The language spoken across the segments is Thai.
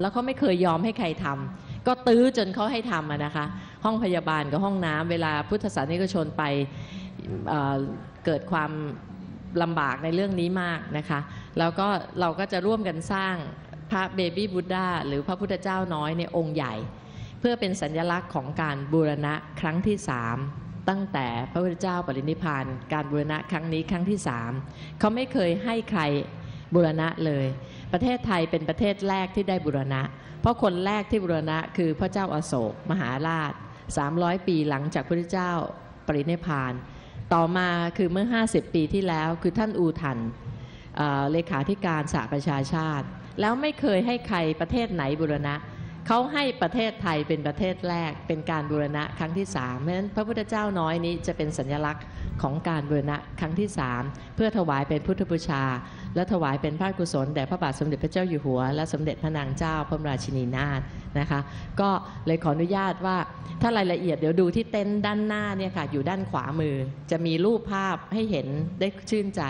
แล้วเขาไม่เคยยอมให้ใครทำก็ตื้อจนเขาให้ทำนะคะ ห้องพยาบาลกับห้องน้ำเวลาพุทธศาสนิกชนไปเเกิดความลำบากในเรื่องนี้มากนะคะ แล้วก็เราก็จะร่วมกันสร้างพระเบบี้บุ d ดาหรือพระพุทธเจ้าน้อยในองค์ใหญ่ เพื่อเป็นสัญลักษณ์ของการบูรณะครั้งที่สามตั้งแต่พระพุทธเจ้าปรินิพานการบูรณะครั้งนี้ครั้งที่สามเขาไม่เคยให้ใคร บูรณะเลย ประเทศไทยเป็นประเทศแรกที่ได้บูรณะ เพราะคนแรกที่บูรณะคือพระเจ้าอาโศกมหาราช 300 ปีหลังจากพระพุทธเจ้าปรินิพาน ต่อมาคือเมื่อ 50 ปีที่แล้วคือท่านอูทันเเลขาธิการสหประชาชาติ แล้วไม่เคยให้ใครประเทศไหนบูรณะเขาให้ประเทศไทยเป็นประเทศแรกเป็นการบูรณะครั้งที่สามเพราะฉะนั้นพระพุทธเจ้าน้อยนี้จะเป็นสัญลักษณ์ของการบูรณะครั้งที่สามเพื่อถวายเป็นพุทธบูชา และถวายเป็นพระกุศลแด่พระบาทสมเด็จพระเจ้าอยู่หัว และสมเด็จพระนางเจ้าพระบรมราชินีนาถนะคะ ก็เลยขออนุญาตว่าถ้ารายละเอียดเดี๋ยวดูที่เต็นท์ด้านหน้าเนี่ยค่ะอยู่ด้านขวามือ จะมีรูปภาพให้เห็นได้ชื่นใจ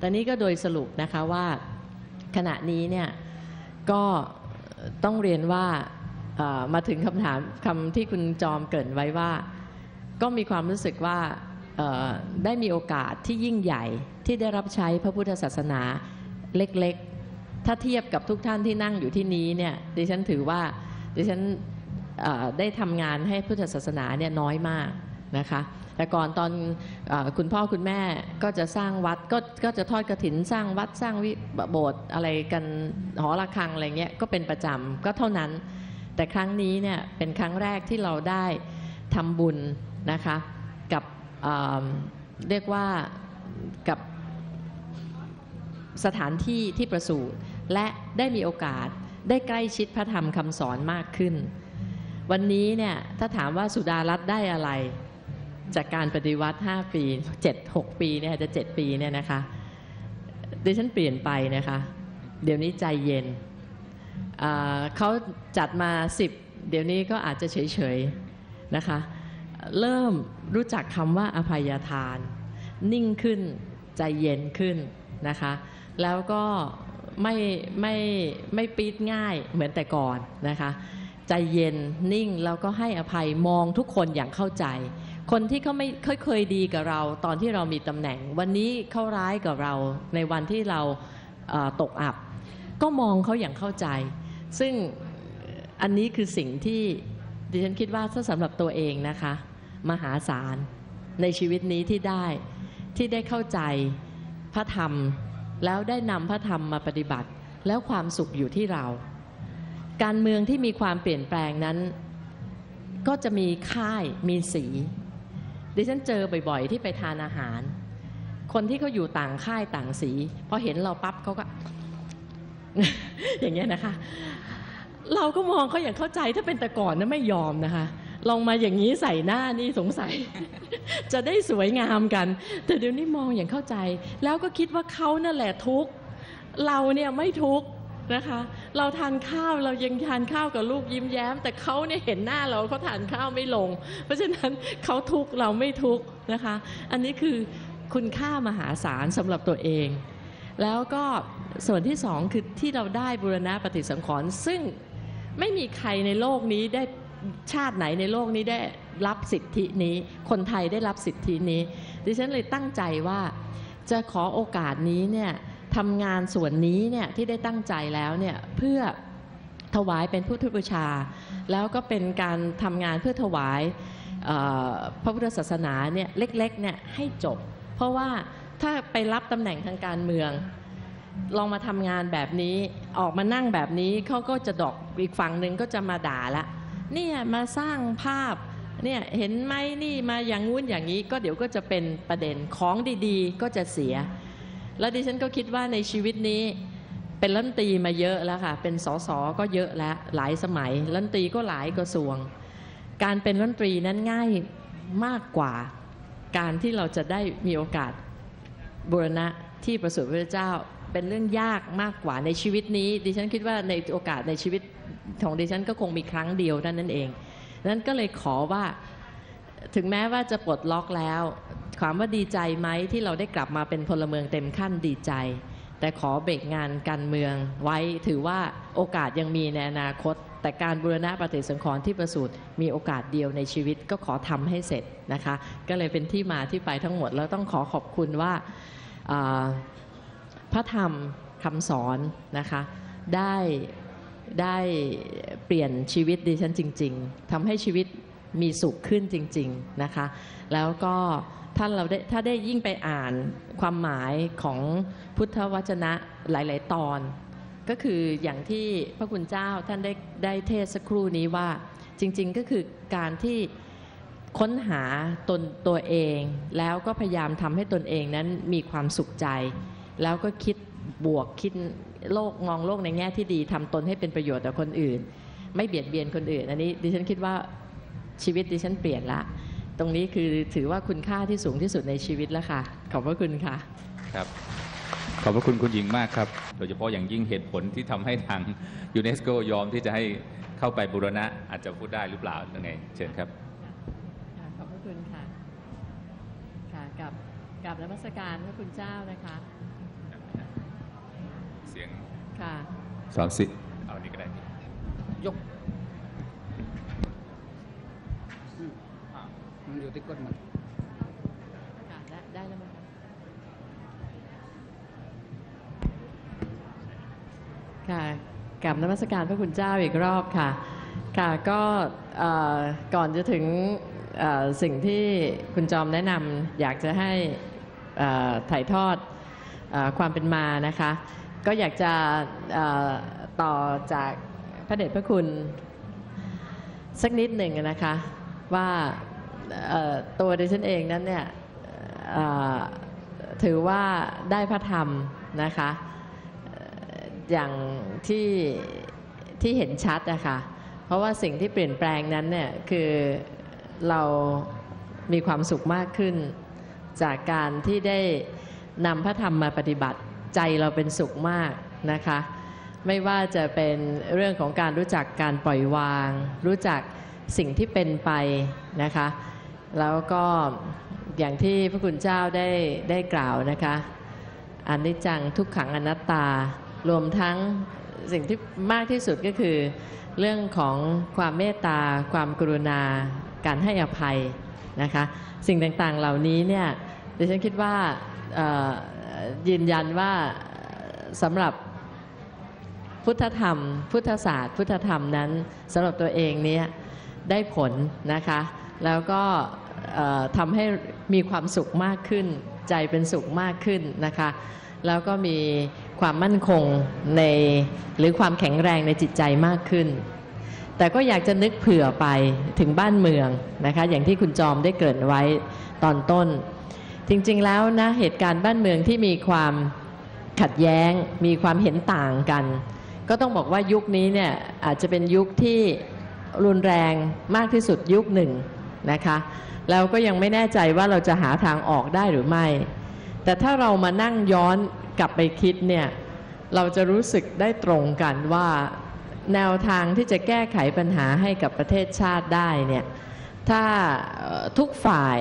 ตอนนี้ก็โดยสรุปนะคะว่าขณะนี้เนี่ยก็ต้องเรียนว่ามาถึงคำถามคำที่คุณจอมเกรินไว้ว่า ก็มีความรู้สึกว่า ได้มีโอกาสที่ยิ่งใหญ่ที่ได้รับใช้พระพุทธศาสนาเล็กๆ ถ้าเทียบกับทุกท่านที่นั่งอยู่ที่นี้เนี่ยดิฉันถือว่าดิฉันได้ทำงานให้พุทธศาสนาเนี่ยน้อยมากนะคะแต่ก่อนตอนอคุณพ่อคุณแม่ก็จะสร้างวัดก็ก็จะทอดกระถินสร้างวัดสร้างวิโบสถ์อะไรกันหอระฆังอะไรเงี้ยก็เป็นประจำก็เท่านั้น แต่ครั้งนี้เนี่ยเป็นครั้งแรกที่เราได้ทำบุญนะคะ เรียกว่ากับสถานที่ที่ประสูติและได้มีโอกาสได้ใกล้ชิดพระธรรมคำสอนมากขึ้น วันนี้เนี่ยถ้าถามว่าสุดารัตน์ได้อะไร จากการปฏิวัติ 5 ปี 7 6 ปีเนี่ยจะ 7 ปีเนี่ยนะคะดิฉันเปลี่ยนไปนะคะ เดี๋ยวนี้ใจเย็นเขาจัดมา 10 เดี๋ยวนี้ก็อาจจะเฉยๆนะคะ เริ่มรู้จักคำว่าอภัยทาน นิ่งขึ้น ใจเย็นขึ้นนะคะ แล้วก็ไม่ไม่ไม่ปีดง่ายเหมือนแต่ก่อนนะคะ ใจเย็นนิ่งแล้วก็ให้อภัยมองทุกคนอย่างเข้าใจ คนที่เขาไม่เคยเคยดีกับเรา ตอนที่เรามีตำแหน่ง วันนี้เขาร้ายกับเราในวันที่เราตกอับ ก็มองเขาอย่างเข้าใจ ซึ่งอันนี้คือสิ่งที่ดิฉันคิดว่าถ้าสำหรับตัวเองนะคะ มหาศาล ในชีวิตนี้ที่ได้ที่ได้เข้าใจพระธรรม แล้วได้นำพระธรรมมาปฏิบัติ แล้วความสุขอยู่ที่เรา การเมืองที่มีความเปลี่ยนแปลงนั้น ก็จะมีค่ายมีสี ดิฉันเจอบ่อยๆ ที่ไปทานอาหาร คนที่เขาอยู่ต่างค่ายต่างสีพอเห็นเราปั๊บเขาก็ อย่างเงี้ยนะคะ เราก็มองเขาอย่างเข้าใจถ้าเป็นแต่ก่อนนะไม่ยอมนะคะ ลองมาอย่างนี้ใส่หน้านี่สงสัย จะได้สวยงามกัน แต่เดี๋ยวนี้มองอย่างเข้าใจ แล้วก็คิดว่าเขานั่นแหละทุกข์เราเนี่ยไม่ทุกข์นะคะ เราทานข้าวเรายังทานข้าวกับลูกยิ้มแย้ม แต่เขาเนี่ยเห็นหน้าเราเขาทานข้าวไม่ลง เพราะฉะนั้นเขาทุกข์เราไม่ทุกข์นะคะ อันนี้คือคุณค่ามหาศาลสำหรับตัวเอง แล้วก็ส่วนที่สองคือที่เราได้บูรณะปฏิสังขรณ์ซึ่งไม่มีใครในโลกนี้ได้ ชาติไหนในโลกนี้ได้รับสิทธินี้ คนไทยได้รับสิทธินี้ ดิฉันเลยตั้งใจว่าจะขอโอกาสนี้เนี่ยทำงานส่วนนี้เนี่ยที่ได้ตั้งใจแล้วเนี่ยเพื่อถวายเป็นพุทธบูชา แล้วก็เป็นการทำงานเพื่อถวายพระพุทธศาสนาเนี่ยเล็กๆเนี่ยให้จบ เพราะว่าถ้าไปรับตำแหน่งทางการเมือง ลองมาทำงานแบบนี้ออกมานั่งแบบนี้เขาก็จะดอกอีกฝั่งหนึ่งก็จะมาด่าละ เนี่ยมาสร้างภาพเนี่ยเห็นไหมนี่มาอย่างงู้นอย่างนี้ ก็เดี๋ยวก็จะเป็นประเด็นของดีๆ ก็จะเสีย แล้วดิฉันก็คิดว่าในชีวิตนี้เป็นรัฐมนตีมาเยอะแล้วค่ะ เป็นสสก็เยอะแล้วหลายสมัยรัฐมนตีก็หลายกระทรวง การเป็นรัฐมนตรีนั้นง่ายมากกว่า การที่เราจะได้มีโอกาสบูรณะที่ประสูติพระเจ้าเป็นเรื่องยากมากกว่าในชีวิตนี้ ดิฉันคิดว่าในโอกาสในชีวิต ของดิฉันก็คงมีครั้งเดียวเท่านั้นเองนั้นก็เลยขอว่าถึงแม้ว่าจะปลดล็อกแล้วความว่าดีใจไหมที่เราได้กลับมาเป็นพลเมืองเต็มขั้นดีใจ แต่ขอเบรกงานการเมืองไว้ถือว่าโอกาสยังมีในอนาคต แต่การบูรณะปฏิสังขรณ์ที่ประสูติมีโอกาสเดียวในชีวิตก็ขอทำให้เสร็จนะคะ ก็เลยเป็นที่มาที่ไปทั้งหมด แล้วต้องขอขอบคุณว่าอ่าพระธรรมคำสอนนะคะได้ ได้เปลี่ยนชีวิตดิฉันจริง ๆทำให้ชีวิตมีสุขขึ้นจริง ๆนะคะ แล้วก็ท่านเราได้ถ้าได้ยิ่งไปอ่านความหมายของพุทธวจนะหลาย ๆ ตอน ก็คืออย่างที่พระคุณเจ้าท่านได้ได้เทศสักครู่นี้ว่าจริง ๆ ก็คือการที่ค้นหาตนตัวเอง แล้วก็พยายามทำให้ตนเองนั้นมีความสุขใจ แล้วก็คิด บวกคิดโลกมองโลกในแง่ที่ดีทำตนให้เป็นประโยชน์ต่อคนอื่น ไม่เบียดเบียนคนอื่น อันนี้ดิฉันคิดว่าชีวิตดิฉันเปลี่ยนละ ตรงนี้คือถือว่าคุณค่าที่สูงที่สุดในชีวิตแล้วค่ะ ขอบพระคุณค่ะ ครับ ขอบพระคุณคุณหญิงมากครับ โดยเฉพาะอย่างยิ่งเหตุผลที่ทำให้ทางยูเนสโกยอมที่จะให้เข้าไปบูรณะอาจจะพูดได้หรือเปล่ายังไง เชิญครับค่ะขอบพระคุณค่ะ ค่ะกับกับนมัสการพระคุณเจ้านะคะเสียงค่ะสอนสิเอานี่ก็ได้ยกอืมอ่ามันอยู่ที่ก้นมันค่ะได้ได้แล้วมั้งคะค่ะกับนมัสการพระคุณเจ้าอีกรอบค่ะ ค่ะก็เอ่อก่อนจะถึงเอ่อสิ่งที่คุณจอมแนะนำอยากจะให้เอ่อถ่ายทอดเออความเป็นมานะคะ ก็อยากจะต่อจากพระเดชพระคุณสักนิดหนึ่งนะคะว่าตัวดิฉันเองนั้นเนี่ยถือว่าได้พระธรรมนะคะอย่างที่ที่เห็นชัดนะคะเพราะว่าสิ่งที่เปลี่ยนแปลงนั้นเนี่ยคือเรามีความสุขมากขึ้น จากการที่ได้นำพระธรรมมาปฏิบัติ ใจเราเป็นสุขมากนะคะ ไม่ว่าจะเป็นเรื่องของการรู้จักการปล่อยวาง รู้จักสิ่งที่เป็นไปนะคะ แล้วก็อย่างที่พระคุณเจ้าได้ได้กล่าวนะคะอนิจจังทุกขังอนัตตา รวมทั้งสิ่งที่มากที่สุดก็คือ เรื่องของความเมตตา ความกรุณา การให้อภัยนะคะ สิ่งต่างๆเหล่านี้เนี่ยดิฉันคิดว่า ยืนยันว่าสำหรับพุทธธรรม พุทธศาสตร์ พุทธธรรมนั้นสำหรับตัวเองเนี่ยได้ผลนะคะ แล้วก็ทำให้มีความสุขมากขึ้น ใจเป็นสุขมากขึ้นนะคะ แล้วก็มีความมั่นคงในหรือความแข็งแรงในจิตใจมากขึ้น แต่ก็อยากจะนึกเผื่อไปถึงบ้านเมืองนะคะ อย่างที่คุณจอมได้เกริ่นไว้ตอนต้น จริงๆแล้วนะเหตุการณ์บ้านเมืองที่มีความขัดแย้ง มีความเห็นต่างกัน ก็ต้องบอกว่ายุคนี้เนี่ยอาจจะเป็นยุคที่รุนแรงมากที่สุดยุคหนึ่งนะคะแล้วก็ยังไม่แน่ใจว่าเราจะหาทางออกได้หรือไม่ แต่ถ้าเรามานั่งย้อนกลับไปคิดเนี่ยเราจะรู้สึกได้ตรงกันว่าแนวทางที่จะแก้ไขปัญหาให้กับประเทศชาติได้เนี่ยถ้าทุกฝ่าย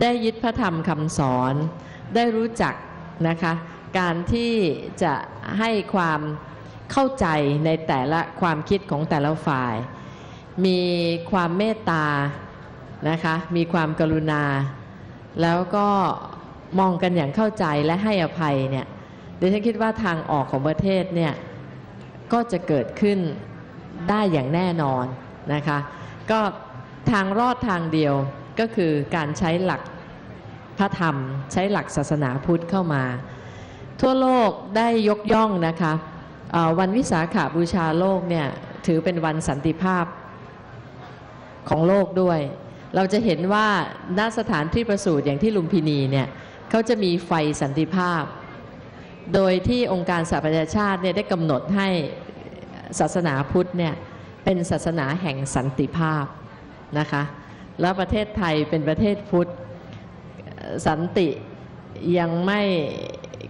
ได้ยึดพระธรรมคำสอนได้รู้จักนะคะการที่จะให้ความเข้าใจในแต่ละความคิดของแต่ละฝ่าย มีความเมตตานะคะมีความกรุณา แล้วก็มองกันอย่างเข้าใจและให้อภัยเนี่ยดิฉันคิดว่าทางออกของประเทศเนี่ยก็จะเกิดขึ้นได้อย่างแน่นอนนะคะก็ทางรอดทางเดียว ก็คือการใช้หลักพระธรรม ใช้หลักศาสนาพุทธเข้ามา ทั่วโลกได้ยกย่องนะคะวันวิสาขาบูชาโลกเนี่ยถือเป็นวันสันติภาพของโลกด้วย เราจะเห็นว่าณสถานที่ประสูติอย่างที่ลุมพินีเนี่ยเขาจะมีไฟสันติภาพ โดยที่องค์การสหประชาชาติเนี่ยได้กำหนดให้ศาสนาพุทธเนี่ยเป็นศาสนาแห่งสันติภาพนะคะ แล้วประเทศไทยเป็นประเทศพุทธสันติยังไม่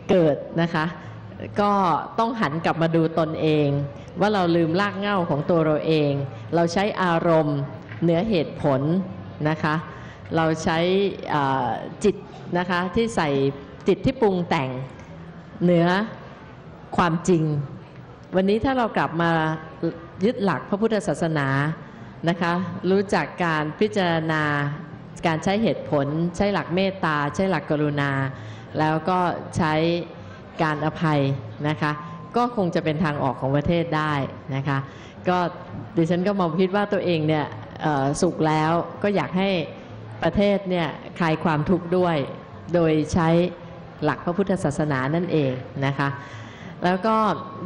เกิดนะคะ ก็ต้องหันกลับมาดูตนเอง ว่าเราลืมรากเหง้าของตัวเราเอง เราใช้อารมณ์เหนือเหตุผลนะคะ เราใช้จิตนะคะที่ใส่จิตที่ปรุงแต่งเหนือความจริง วันนี้ถ้าเรากลับมายึดหลักพระพุทธศาสนา นะคะ รู้จักการพิจารณา การใช้เหตุผล ใช้หลักเมตตา ใช้หลักกรุณา แล้วก็ใช้การอภัยนะคะ ก็คงจะเป็นทางออกของประเทศได้นะคะ ก็ดิฉันก็มองคิดว่าตัวเองเนี่ยสุขแล้วก็อยากให้ประเทศเนี่ยคลายความทุกข์ด้วย โดยใช้หลักพระพุทธศาสนานั่นเองนะคะ แล้วก็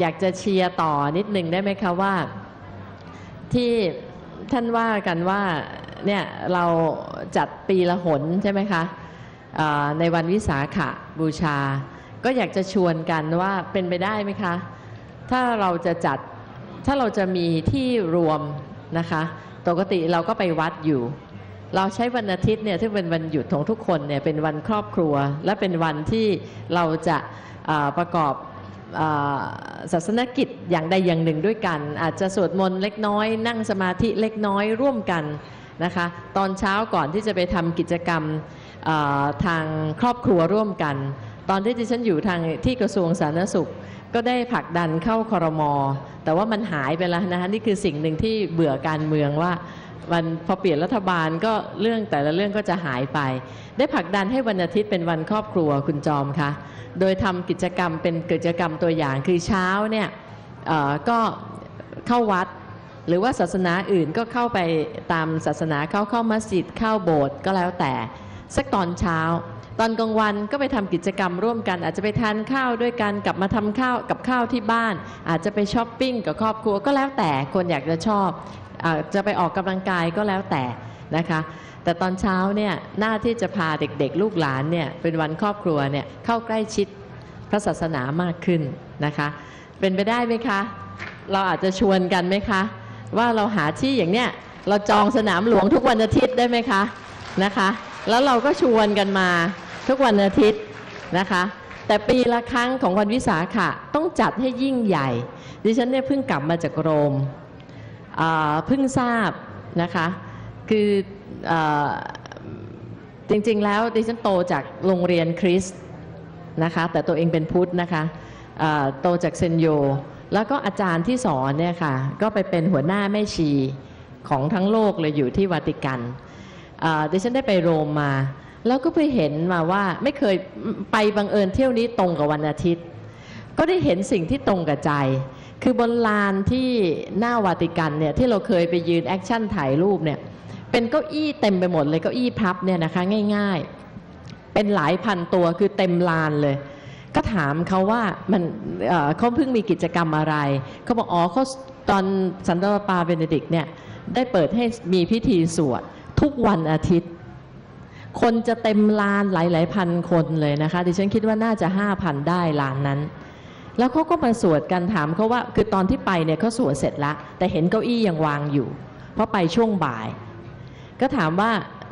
อยากจะเชียร์ต่อนิดหนึ่งได้ไหมคะว่าที่ ท่านว่ากันว่าเนี่ยเราจัดปีละหนใช่ไหมคะในวันวิสาขบูชา ก็อยากจะชวนกันว่าเป็นไปได้ไหมคะ ถ้าเราจะจัดถ้าเราจะมีที่รวมนะคะปกติเราก็ไปวัดอยู่ เราใช้วันอาทิตย์เนี่ยที่เป็นวันหยุดของทุกคนเนี่ยเป็นวันครอบครัว และเป็นวันที่เราจะประกอบ ศาสนกิจอย่างใดอย่างหนึ่งด้วยกัน อาจจะสวดมนต์เล็กน้อย นั่งสมาธิเล็กน้อยร่วมกันนะคะตอนเช้าก่อนที่จะไปทำกิจกรรมทางครอบครัวร่วมกัน ตอนที่ดิฉันอยู่ทางที่กระทรวงสาธารณสุข ก็ได้ผลักดันเข้าคอรมอ แต่ว่ามันหายไปแล้วนะคะนี่คือสิ่งหนึ่งที่เบื่อการเมืองว่า วันพอเปลี่ยนรัฐบาลก็เรื่องแต่ละเรื่องก็จะหายไป ได้ผลักดันให้วันอาทิตย์เป็นวันครอบครัวคุณจอมคะโดยทำกิจกรรมเป็นกิจกรรมตัวอย่างคือเช้าเนี่ยก็เข้าวัด หรือว่าศาสนาอื่นก็เข้าไปตามศาสนาเข้าเข้ามัสยิดเข้าโบสถ์ก็แล้วแต่สักตอนเช้า ตอนกลางวันก็ไปทำกิจกรรมร่วมกัน อาจจะไปทานข้าวด้วยกันกลับมาทำข้าวกับข้าวที่บ้าน อาจจะไปช้อปปิ้งกับครอบครัวก็แล้วแต่คนอยากจะชอบอาจะไปออกกำลังกายก็แล้วแต่นะคะแต่ตอนเช้าเนี่ยหน้าที่จะพาเด็กๆ ลูกหลานเนี่ยเป็นวันครอบครัวเนี่ยเข้าใกล้ชิดพระศาสนามากขึ้นนะคะ เป็นไปได้ไหมคะ เราอาจจะชวนกันไหมคะ ว่าเราหาที่อย่างเนี้ยเราจองสนามหลวงทุกวันอาทิตย์ได้ไหมคะนะคะ แล้วเราก็ชวนกันมา ทุกวันอาทิตย์นะคะ แต่ปีละครั้งของวันวิสาขะต้องจัดให้ยิ่งใหญ่ ดิฉันเนี่ยเพิ่งกลับมาจากโรมเพิ่งทราบนะคะ คืออจริงๆแล้วดิฉันโตจากโรงเรียนคริสต์นะคะ แต่ตัวเองเป็นพุทธนะคะโตจากเซนโย แล้วก็อาจารย์ที่สอนเนี่ยค่ะ ก็ไปเป็นหัวหน้าแม่ชีของทั้งโลกเลยอยู่ที่วาติกันดิฉันได้ไปโรมมา แล้วก็ไปเห็นมาว่าไม่เคยไปบังเอิญเที่ยวนี้ตรงกับวันอาทิตย์ ก็ได้เห็นสิ่งที่ตรงกับใจ คือบนลานที่หน้าวาติกันเนี่ยที่เราเคยไปยืนแอคชั่นถ่ายรูปเนี่ยเป็นเก้าอี้เต็มไปหมดเลยเก้าอี้พับเนี่ยนะคะง่าย ๆ เป็นหลายพันตัวคือเต็มลานเลย ก็ถามเขาว่ามันเเขาเพิ่งมีกิจกรรมอะไรเขาบอกอ๋อเขาตอนสันตปาเบเนดิกเนี่ยได้เปิดให้มีพิธีสวดทุกวันอาทิตย์ คนจะเต็มลานหลาย ๆ พันคนเลยนะคะ ดิฉันคิดว่าน่าจะห้าพันได้ลานนั้น แล้วเขาก็มาสวดกันถามเขาว่า คือตอนที่ไปเนี่ยเขาสวดเสร็จแล้วแต่เห็นเก้าอี้ยังวางอยู่ เพราะไปช่วงบ่าย ก็ถามว่า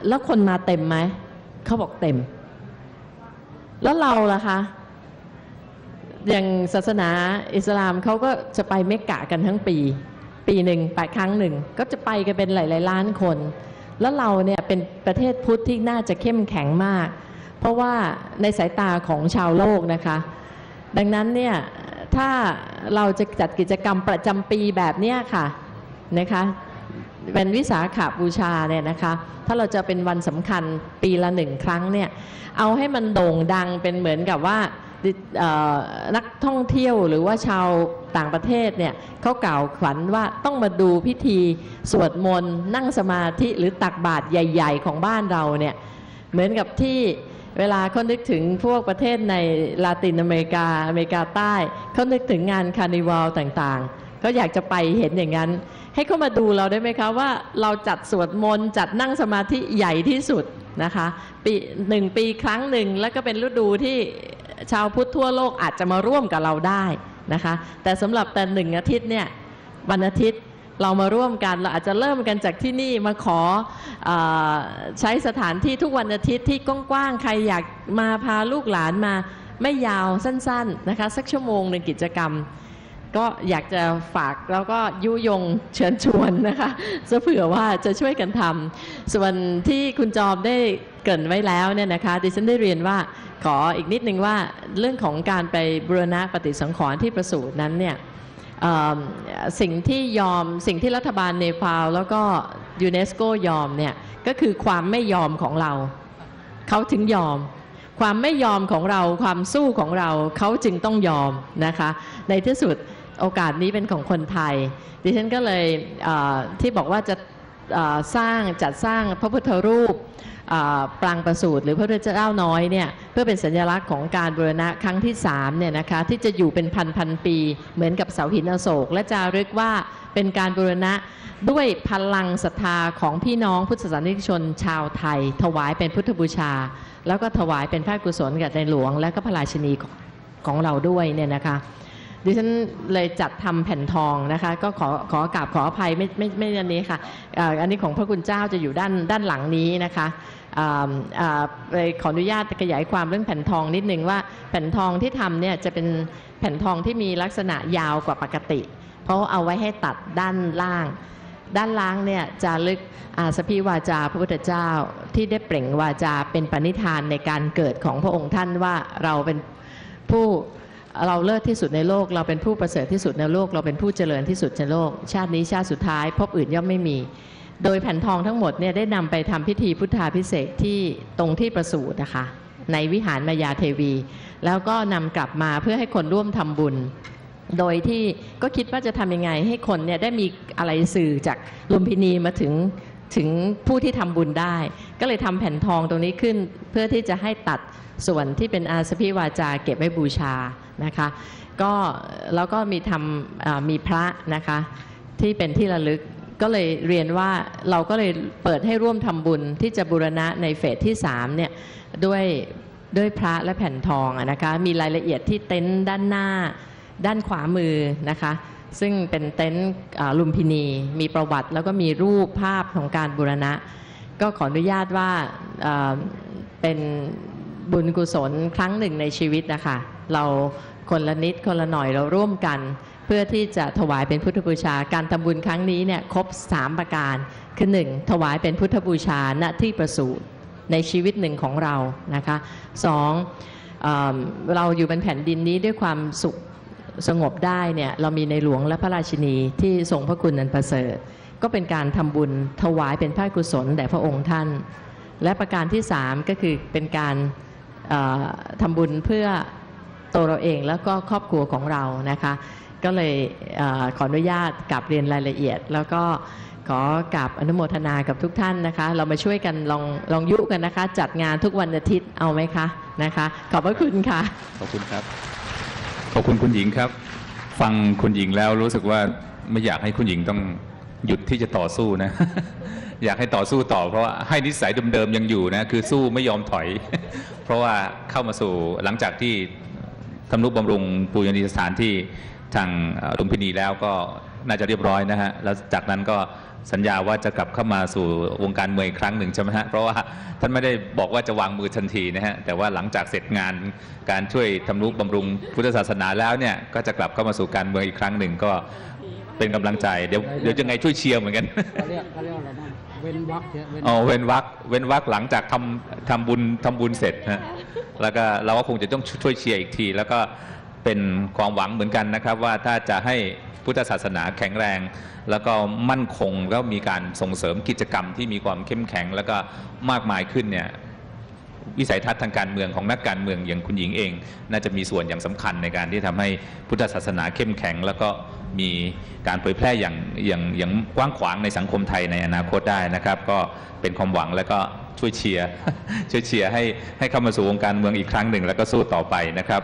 แล้วคนมาเต็มไหม เขาบอกเต็ม แล้วเราล่ะคะ อย่างศาสนาอิสลามเขาก็จะไปเมกกะกันทั้งปี ปีหนึ่งไปครั้งหนึ่ง ก็จะไปกันเป็นหลาย ๆ ล้านคน แล้วเราเนี่ยเป็นประเทศพุทธที่น่าจะเข้มแข็งมาก เพราะว่าในสายตาของชาวโลกนะคะ ดังนั้นเนี่ยถ้าเราจะจัดกิจกรรมประจำปีแบบเนี้ยค่ะนะคะเป็นวิสาขาบูชาเนี่ยนะคะ ถ้าเราจะเป็นวันสำคัญปีละหนึ่งครั้งเนี่ย เอาให้มันโด่งดังเป็นเหมือนกับว่า นักท่องเที่ยวหรือว่าชาวต่างประเทศเนี่ยเขากล่าวขวัญว่าต้องมาดูพิธีสวดมนต์นั่งสมาธิหรือตักบาตรใหญ่ ๆ ของบ้านเราเนี่ยเหมือนกับที่เวลาเขานึกถึงพวกประเทศในลาตินอเมริกาอเมริกาใต้เขานึกถึงงานคาร์นิวัลต่างๆเขาอยากจะไปเห็นอย่างนั้น ให้เขามาดูเราได้ไหมคะว่าเราจัดสวดมนต์จัดนั่งสมาธิใหญ่ที่สุดนะคะปีหนึ่งปีครั้งหนึ่งแล้วก็เป็นฤดูที่ ชาวพุทธทั่วโลกอาจจะมาร่วมกับเราได้นะคะ แต่สำหรับแต่หนึ่งอาทิตย์เนี่ยวันอาทิตย์เรามาร่วมกันเราอาจจะเริ่มกันจากที่นี่มาขอออใช้สถานที่ทุกวันอาทิตย์ที่กว้างๆใครอยากมาพาลูกหลานมาไม่ยาวสั้น ๆนะคะ สักชั่วโมงหนึ่งกิจกรรม ก็อยากจะฝากแล้วก็ยุยงเชิญชวนนะคะซะเผื่อว่าจะช่วยกันทำส่วนที่คุณจอมได้เกินไว้แล้วเนี่ยนะคะดิฉันได้เรียนว่าขออีกนิดนึงว่าเรื่องของการไปบูรณะปฏิสังขรณ์ที่ประสูตินั้นเนี่ยสิ่งที่ยอมสิ่งที่รัฐบาลเนปาลแล้วก็ยูเนสโกยอมเนี่ยก็คือความไม่ยอมของเรา เขาถึงยอม ความไม่ยอมของเราความสู้ของเราเขาจึงต้องยอมนะคะ ในที่สุด โอกาสนี้เป็นของคนไทย ดิฉันก็เลยที่บอกว่าจะสร้างจัดสร้างพระพุทธรูปปรางประสูติหรือพระพุทธเจ้าน้อยเนี่ยเพื่อเป็นสัญลักษณ์ของการบูรณะครั้งที่3เนี่ยนะคะที่จะอยู่เป็นพันพันปี เหมือนกับเสาหินอโศก และจารึกว่าเป็นการบูรณะด้วยพลังศรัทธาของพี่น้องพุทธศาสนิกชนชาวไทย ถวายเป็นพุทธบูชา แล้วก็ถวายเป็นพระกุศลกับในหลวง และก็พระราชินีของเราด้วยเนี่ยนะคะ ดิฉันเลยจัดทำแผ่นทองนะคะ ก็ขอขอกราบขออภัยไม่ไม่ไม่อันนี้ค่ะอันนี้ของพระคุณเจ้าจะอยู่ด้านด้านหลังนี้นะคะอ่าอ่าเลยขออนุญาตขยายความเรื่องแผ่นทองนิดนึงว่าแผ่นทองที่ทำเนี่ยจะเป็นแผ่นทองที่มีลักษณะยาวกว่าปกติ เพราะเอาไว้ให้ตัดด้านล่าง ด้านล่างเนี่ยจารึกอาสพีวาจาพระพุทธเจ้าที่ได้เปล่งวาจาเป็นปณิธานในการเกิดของพระองค์ท่านว่าเราเป็นผู้ เราเลิศที่สุดในโลก เราเป็นผู้ประเสริฐที่สุดในโลก เราเป็นผู้เจริญที่สุดในโลก ชาตินี้ชาติสุดท้ายพบอื่นย่อมไม่มี โดยแผ่นทองทั้งหมดเนี่ยได้นำไปทำพิธีพุทธาพิเศษที่ตรงที่ประสูตินะคะในวิหารมายาเทวี แล้วก็นำกลับมาเพื่อให้คนร่วมทำบุญ โดยที่ก็คิดว่าจะทำยังไง ให้คนเนี่ยได้มีอะไรสื่อจากลุมพินีมาถึงถึงผู้ที่ทำบุญได้ ก็เลยทำแผ่นทองตรงนี้ขึ้น เพื่อที่จะให้ตัดส่วนที่เป็นอาสพิวาจาเก็บไว้บูชา นะคะก็แล้วก็มีทำมีพระนะคะที่เป็นที่ระลึกก็เลยเรียนว่าเราก็เลยเปิดให้ร่วมทำบุญที่จะบูรณะในเฟสที่3เนี่ยด้วยด้วยพระและแผ่นทองนะคะมีรายละเอียดที่เต็นท์ด้านหน้าด้านขวามือนะคะซึ่งเป็นเต็นท์ลุมพินี มีประวัติแล้วก็มีรูปภาพของการบูรณะ ก็ขออนุญาตว่าเป็นบุญกุศลครั้งหนึ่งในชีวิตนะคะ เราคนละนิดคนละหน่อยเราร่วมกัน เพื่อที่จะถวายเป็นพุทธบูชา การทำบุญครั้งนี้เนี่ยครบ3ประการ คือ 1. ถวายเป็นพุทธบูชาณที่ประสูติในชีวิตหนึ่งของเรานะคะสองเเราอยู่บนแผ่นดินนี้ด้วยความสุขสงบได้เนี่ยเรามีในหลวงและพระราชินีที่ทรงพระคุณนันประเสริฐ ก็เป็นการทำบุญถวายเป็นพระกุศลแด่พระองค์ท่าน และประการที่สามก็คือเป็นการทำบุญเพื่อ ตัวเราเองแล้วก็ครอบครัวของเรานะคะ ก็เลยเออขออนุญาตกลับเรียนรายละเอียด แล้วก็ขอกราบอนุโมทนากับทุกท่านนะคะ เรามาช่วยกันลองลองยุกันนะคะ จัดงานทุกวันอาทิตย์เอาไหมคะนะคะ ขอบพระคุณค่ะ ขอบคุณครับ ขอบคุณคุณหญิงครับ ฟังคุณหญิงแล้วรู้สึกว่าไม่อยากให้คุณหญิงต้องหยุดที่จะต่อสู้นะ อยากให้ต่อสู้ต่อ เพราะว่าให้นิสัยเดิมๆยังอยู่นะ คือสู้ไม่ยอมถอย เพราะว่าเข้ามาสู่หลังจากที่ ทำนุบำรุงปูยนียสถานที่ทางเอ่อลุมพินีแล้วก็น่าจะเรียบร้อยนะฮะแล้วจากนั้นก็สัญญาว่าจะกลับเข้ามาสู่วงการเมืองอีกครั้งหนึ่งใช่ไหมฮะเพราะว่าท่านไม่ได้บอกว่าจะวางมือทันทีนะฮะแต่ว่าหลังจากเสร็จงานการช่วยทำนุบำรุงพุทธศาสนาแล้วเนี่ยก็จะกลับเข้ามาสู่การเมืองอีกครั้งหนึ่งก็เป็นกำลังใจเดี๋ยวเดี๋ยวยังไงช่วยเชียร์เหมือนกันเขาเรียกเขาเรียกอะไรนะเว้นวักเยอะเว้นอ๋อเว้นวักเว้นวักหลังจากทำทำบุญทำบุญเสร็จนะ แล้วก็เราก็คงจะต้องช่วยเชียร์อีกที แล้วก็เป็นความหวังเหมือนกันนะครับว่าถ้าจะให้พุทธศาสนาแข็งแรง แล้วก็มั่นคงแล้วมีการส่งเสริมกิจกรรมที่มีความเข้มแข็ง แล้วก็มากมายขึ้นเนี่ยวิสัยทัศน์ทางการเมืองของนักการเมืองอย่างคุณหญิงเอง น่าจะมีส่วนอย่างสำคัญในการที่ทำให้พุทธศาสนาเข้มแข็ง แล้วก็ มีการเผยแพร่อย่างอย่างอย่างกว้างขวางในสังคมไทยในอนาคตได้นะครับ ก็เป็นความหวังแล้วก็ช่วยเชียร์ช่วยเชียร์ให้ให้เข้ามาสู่วงการเมืองอีกครั้งหนึ่ง แล้วก็สู้ต่อไปนะครับ